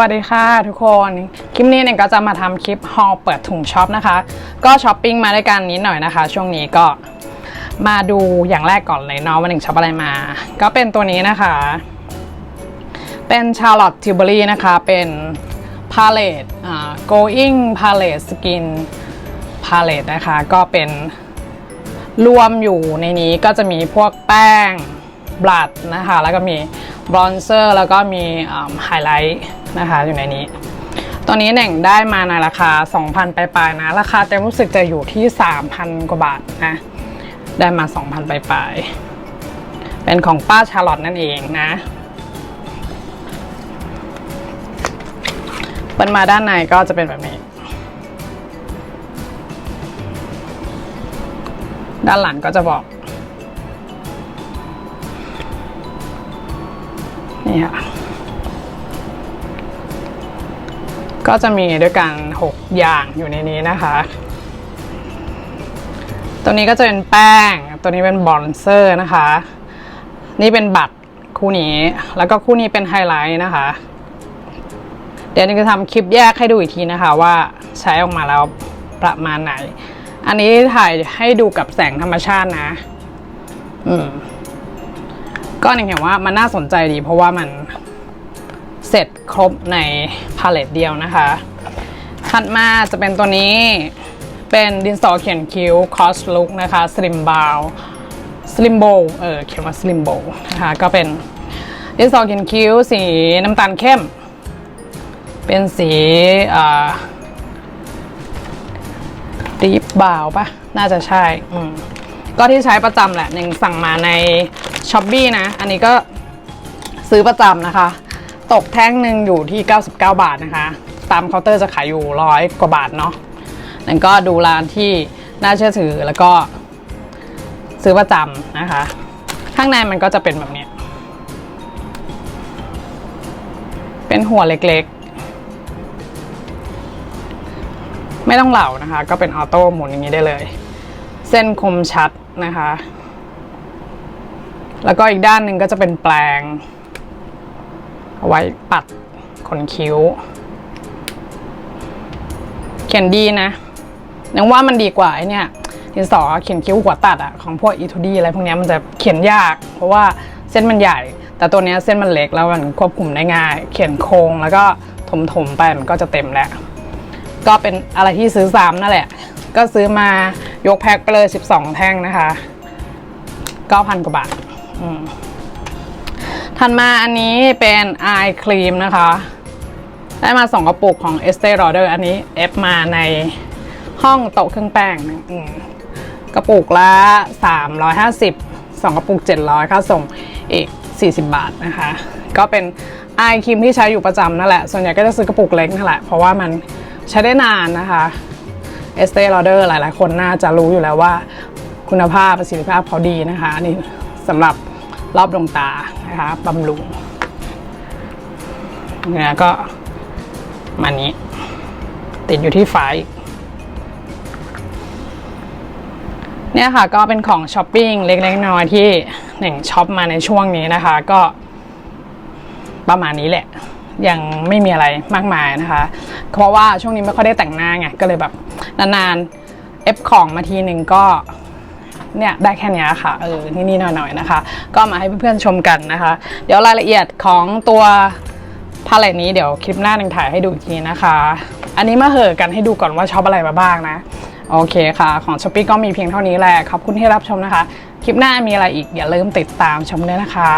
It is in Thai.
วัสดีค่ะทุกคน คลิปนี้เนี่ยก็จะมาทำคลิปฮอลเปิดถุงช็อปนะคะ ก็ช้อปปิ้งมาด้วยกันนิดหน่อยนะคะ ช่วงนี้ก็มาดูอย่างแรกก่อนเลยเนาะวันหนึ่งช็อปอะไรมา ก็เป็นตัวนี้นะคะ เป็นชาร์ลอตทิวเบอรี่นะคะ เป็นพาเลตอ่า going palette skin palette นะคะ ก็เป็นรวมอยู่ในนี้ก็จะมีพวกแป้งบลัดนะคะ แล้วก็มีบรอนเซอร์ แล้วก็มีไฮไลท์ นะคะ อยู่ในนี้ ตัวนี้เน่งได้มาในราคา 2,000 ปลายๆนะ ราคาเต็มรู้สึกจะอยู่ที่ 3,000 กว่าบาทนะ ได้มา 2,000 ปลายๆ เป็นของป้าชาร์ลอตนั่นเองนะ เปิดมาด้านในก็จะเป็นแบบนี้ ด้านหลังก็จะบอกนี่ค่ะ ก็จะมีด้วยกัน 6 อย่างอยู่ในนี้นะคะ ตัวนี้ก็จะเป็นแป้ง ตัวนี้เป็นบอนเซอร์นะคะ นี่เป็นบัตรคู่นี้ แล้วก็คู่นี้เป็นไฮไลท์นะคะ เดี๋ยวนี้จะทำคลิปแยกให้ดูอีกทีนะคะว่าใช้ออกมาแล้วประมาณไหน อันนี้ถ่ายให้ดูกับแสงธรรมชาตินะ อืมก็เห็นว่ามันน่าสนใจดีเพราะว่ามัน เสร็จครบในพาเลตเดียวนะคะ ถัดมาจะเป็นตัวนี้เป็นดินสอเขียนคิ้ว c o s Look นะคะ Slim Bow Slim Bow เออเขียนว่า Slim Bow นะคะก็เป็นดินสอเขียนคิ้วสีน้ำตาลเข้ม เป็นสีอ่าดีฟบาวปะน่าจะใช่อืมก็ที่ใช้ประจำแหละหนึ่งสั่งมาในช้อป e ีนะ อันนี้ก็ซื้อประจำนะคะ ตกแท่งหนึ่งอยู่ที่ 99 บาทนะคะ ตามเคาน์เตอร์จะขายอยู่ร้อยกว่าบาทเนาะนั่นก็ดูร้านที่น่าเชื่อถือแล้วก็ซื้อประจำนะคะ ข้างในมันก็จะเป็นแบบนี้เป็นหัวเล็กๆ ไม่ต้องเหล่านะคะ ก็เป็นออโต้หมุนอย่างนี้ได้เลย เส้นคมชัดนะคะ แล้วก็อีกด้านหนึ่งก็จะเป็นแปลง เอาไว้ปัดขนคิ้ว เขียนดีนะนังว่ามันดีกว่าไอเนี่ยดินสอเขียนคิ้วหัวตัดอะของพวกอีทูดีอะไรพวกนี้มันจะเขียนยาก เพราะว่าเส้นมันใหญ่ แต่ตัวนี้เส้นมันเล็กแล้วมันควบคุมได้ง่าย เขียนโค้งแล้วก็ถมๆไปมันก็จะเต็มแล้ว ก็เป็นอะไรที่ซื้อซ้ำนั่นแหละ ก็ซื้อมายกแพ็คไปเลย 12 แท่งนะคะ 9,000 กว่าบาทอืม ถัดมาอันนี้เป็นไอครีมนะคะ ได้มา2กระปุกของ Estee Lauder อันนี้เอฟมาในห้องโต๊ะเครื่องแป้งกระปุกละ 350 2 กระปุก 700 ค่าส่งอีก 40 บาทนะคะ ก็เป็นไอครีมที่ใช้อยู่ประจำนั่นแหละ ส่วนใหญ่ก็จะซื้อกระปุกเล็กนั่นแหละ เพราะว่ามันใช้ได้นานนะคะเอสเต e ลอเดอร์หลายๆ คนน่าจะรู้อยู่แล้วว่าคุณภาพประสิทธิภาพเขาดีนะคะนี่สำหรับ รอบดวงตานะคะบำรุงเนี่ยก็มานี้ ติดอยู่ที่ไฟเนี่ยค่ะก็เป็นของช้อปปิ้งเล็กๆน้อยที่หนึ่งช็อปมาในช่วงนี้นะคะ ก็ประมาณนี้แหละ ยังไม่มีอะไรมากมายนะคะ เพราะว่าช่วงนี้ไม่ค่อยได้แต่งหน้าไงก็เลยแบบนานๆเอฟของมาทีหนึ่งก็ เนี่ยได้แค่นี้ค่ะเออนี่ๆหน่อยๆนะคะ ก็มาให้เพื่อนๆชมกันนะคะ เดี๋ยวรายละเอียดของตัวพาเลตนี้เดี๋ยวคลิปหน้าหนึ่งถ่ายให้ดูอีกทีนะคะ อันนี้มาเหอะกันให้ดูก่อนว่าชอบอะไรมาบ้างนะ โอเคค่ะ ของช้อปปี้ก็มีเพียงเท่านี้แหละขอบคุณที่รับชมนะคะ คลิปหน้ามีอะไรอีกอย่าลืมติดตามชมด้วยนะคะ